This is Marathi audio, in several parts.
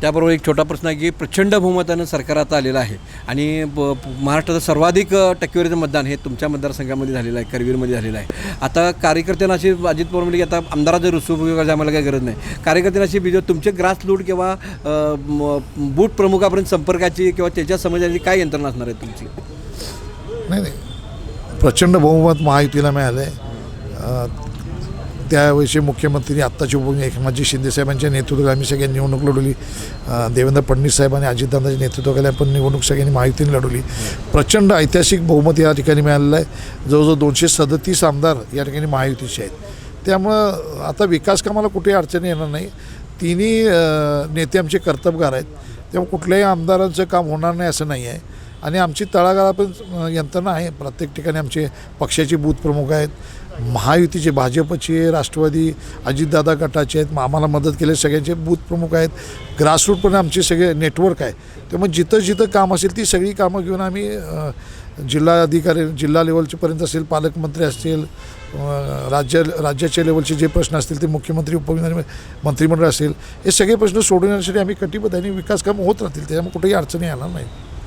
त्याबरोबर एक छोटा प्रश्न आहे की प्रचंड बहुमतानं सरकार आता आलेलं आहे. आणि ब- महाराष्ट्राचं सर्वाधिक टक्केवारीचं मतदान हे तुमच्या मतदारसंघामध्ये झालेलं आहे करवीरमध्ये झालेलं आहे. आता कार्यकर्त्यांना अशी अजित पवार म्हणजे की आता आमदाराचं रुसूप वगैरे आम्हाला काही गरज नाही. कार्यकर्त्यांना अशी बिजो तुमचे ग्रास लूट किंवा बूट प्रमुखापर्यंत संपर्काची किंवा त्याच्या समजाची काय यंत्रणा असणार आहे तुमची? नाही नाही. प्रचंड बहुमत महायुतीला मिळालं आहे त्यावेळेचे मुख्यमंत्री आत्ताचे उपमुख्यमंत्री एकनाथजी शिंदे साहेबांच्या नेतृत्वाखाली आम्ही सगळ्यांनी निवडणूक लढवली. देवेंद्र फडणवीस साहेब आणि अजितदादांच्या नेतृत्वाखाली आपण निवडणूक सगळ्यांनी माहितीने लढवली. प्रचंड ऐतिहासिक बहुमत या ठिकाणी मिळालेलं आहे. जवळजवळ दोनशे सदतीस आमदार या ठिकाणी महायुतीचे आहेत. त्यामुळं आता विकास कामाला कुठेही अडचणी येणार नाही. तिन्ही नेते आमचे कर्तबगार आहेत. तेव्हा कुठल्याही आमदारांचं काम होणार नाही असं नाही आहे. आणि आमची तळागाळा पण यंत्रणा आहे. प्रत्येक ठिकाणी आमचे पक्षाचे बूथ प्रमुख आहेत. महायुतीचे भाजपचे राष्ट्रवादी अजितदादा गटाचे आहेत. आम्हाला मदत केले. सगळ्यांचे बूथ प्रमुख आहेत. ग्रासरूट पण आमचे सगळे नेटवर्क आहे. त्यामुळे जिथं जिथं काम असेल ती सगळी कामं घेऊन आम्ही जिल्हा अधिकारी जिल्हा लेवलचेपर्यंत असेल पालकमंत्री असतील राज्य राज्याच्या लेवलचे जे प्रश्न असतील ते मुख्यमंत्री उपमुख्यमंत्री मंत्रिमंडळ असेल हे सगळे प्रश्न सोडवण्यासाठी आम्ही कटिबद्ध आणि विकास काम होत राहतील. त्याच्यामुळे कुठेही अडचणी येणार नाही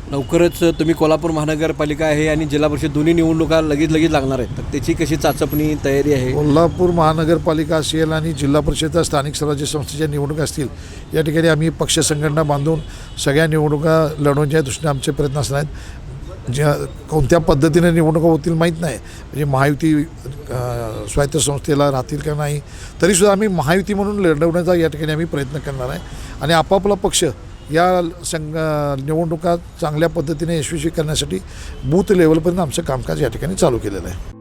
लवकरच तुम्ही कोल्हापूर महानगरपालिका आहे आणि जिल्हा परिषद दोन्ही निवडणुका लगेच लगेच लागणार आहेत. तर त्याची कशी चाचपणी तयारी आहे? कोल्हापूर महानगरपालिका असेल आणि जिल्हा परिषद स्थानिक स्वराज्य संस्थेच्या निवडणुका असतील या ठिकाणी आम्ही पक्ष संघटना बांधून सगळ्या निवडणुका लढवण्याच्या दृष्टीने आमचे प्रयत्न असणार आहेत. ज्या कोणत्या पद्धतीने निवडणुका होतील माहीत नाही. म्हणजे महायुती स्वायत्त संस्थेला राहतील का नाही तरीसुद्धा आम्ही महायुती म्हणून लढवण्याचा या ठिकाणी आम्ही प्रयत्न करणार आहे. आणि आपापला पक्ष या संघ निवडणुका चांगल्या पद्धतीने यशस्वी करण्यासाठी बूथ लेवलपर्यंत आमचं कामकाज या ठिकाणी चालू केलेलं आहे.